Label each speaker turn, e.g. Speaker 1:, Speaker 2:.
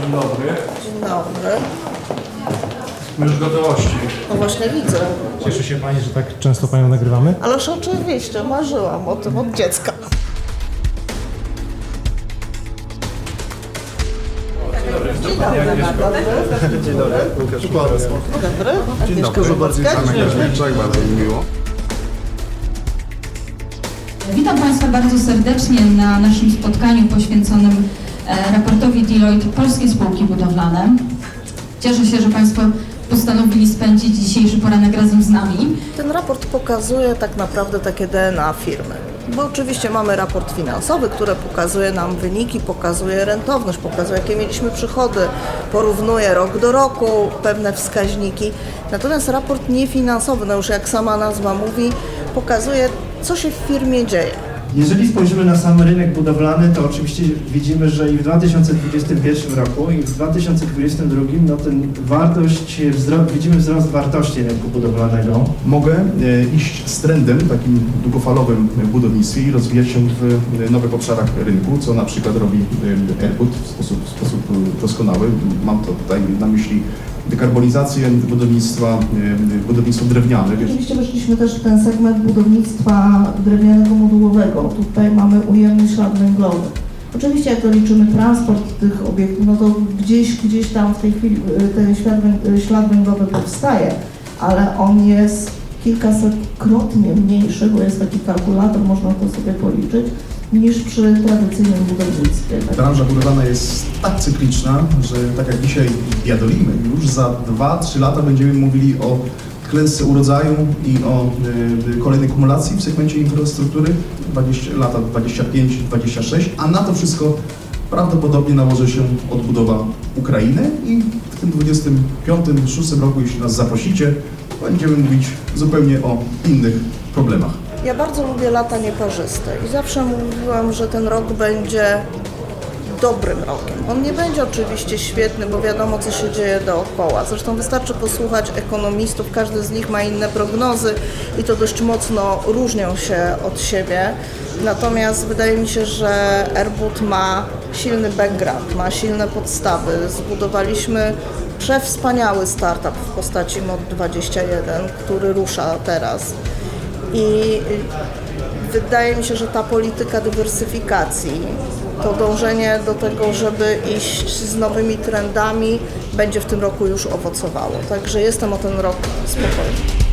Speaker 1: Dzień dobry.
Speaker 2: Dzień dobry.
Speaker 1: Już w gotowości.
Speaker 2: No właśnie widzę.
Speaker 3: Cieszy się Pani, że tak często Panią nagrywamy?
Speaker 2: Ależ oczywiście, marzyłam o tym od dziecka. Dzień dobry. Dzień dobry.
Speaker 4: Łukasz Kłamstwo.
Speaker 2: Dobry.
Speaker 4: Dzień
Speaker 2: Agnieszka
Speaker 4: dobry, bardziej
Speaker 2: Żubowska.
Speaker 4: Anna Kaźmierczak, bardzo mi miło.
Speaker 5: Witam Państwa bardzo serdecznie na naszym spotkaniu poświęconym e, raportowi Deloitte Polskie Spółki Budowlane. Cieszę się, że Państwo postanowili spędzić dzisiejszy poranek razem z nami.
Speaker 2: Ten raport pokazuje tak naprawdę takie DNA firmy. Bo oczywiście mamy raport finansowy, który pokazuje nam wyniki, pokazuje rentowność, pokazuje jakie mieliśmy przychody, porównuje rok do roku pewne wskaźniki. Natomiast raport niefinansowy, no już jak sama nazwa mówi, pokazuje co się w firmie dzieje.
Speaker 6: Jeżeli spojrzymy na sam rynek budowlany, to oczywiście widzimy, że i w 2021 roku, i w 2022 no ten wartość, widzimy wzrost wartości rynku budowlanego.
Speaker 4: Mogę e, iść z trendem takim długofalowym w budownictwie i rozwijać się w e, nowych obszarach rynku, co na przykład robi e, Airbud w sposób, w sposób doskonały. Mam to tutaj na myśli dekarbonizację budownictwa, e, budownictwo drewniane.
Speaker 7: Oczywiście weszliśmy też w ten segment budownictwa drewnianego modułowego. Tutaj mamy ujemny ślad węglowy. Oczywiście jak doliczymy transport tych obiektów, no to gdzieś, gdzieś tam w tej chwili y, ten ślad, y, ślad węglowy powstaje, ale on jest kilkasetkrotnie mniejszy, bo jest taki kalkulator, można to sobie policzyć, niż przy tradycyjnym budownictwie. Tak
Speaker 4: Branża budowlana jest tak cykliczna, że tak jak dzisiaj biadolimy, już za 2-3 lata będziemy mówili o klęsce urodzaju i o y, kolejnej kumulacji w segmencie infrastruktury 20, lata 25-26, a na to wszystko prawdopodobnie nałoży się odbudowa Ukrainy i w tym 25-26 roku, jeśli nas zaprosicie, będziemy mówić zupełnie o innych problemach.
Speaker 2: Ja bardzo lubię lata nieparzyste i zawsze mówiłam, że ten rok będzie dobrym rokiem. On nie będzie oczywiście świetny, bo wiadomo, co się dzieje dookoła. Zresztą wystarczy posłuchać ekonomistów, każdy z nich ma inne prognozy i to dość mocno różnią się od siebie. Natomiast wydaje mi się, że Airbud ma silny background, ma silne podstawy. Zbudowaliśmy przewspaniały startup w postaci MOD21, który rusza teraz. I wydaje mi się, że ta polityka dywersyfikacji, to dążenie do tego, żeby iść z nowymi trendami, będzie w tym roku już owocowało. Także jestem o ten rok spokojna.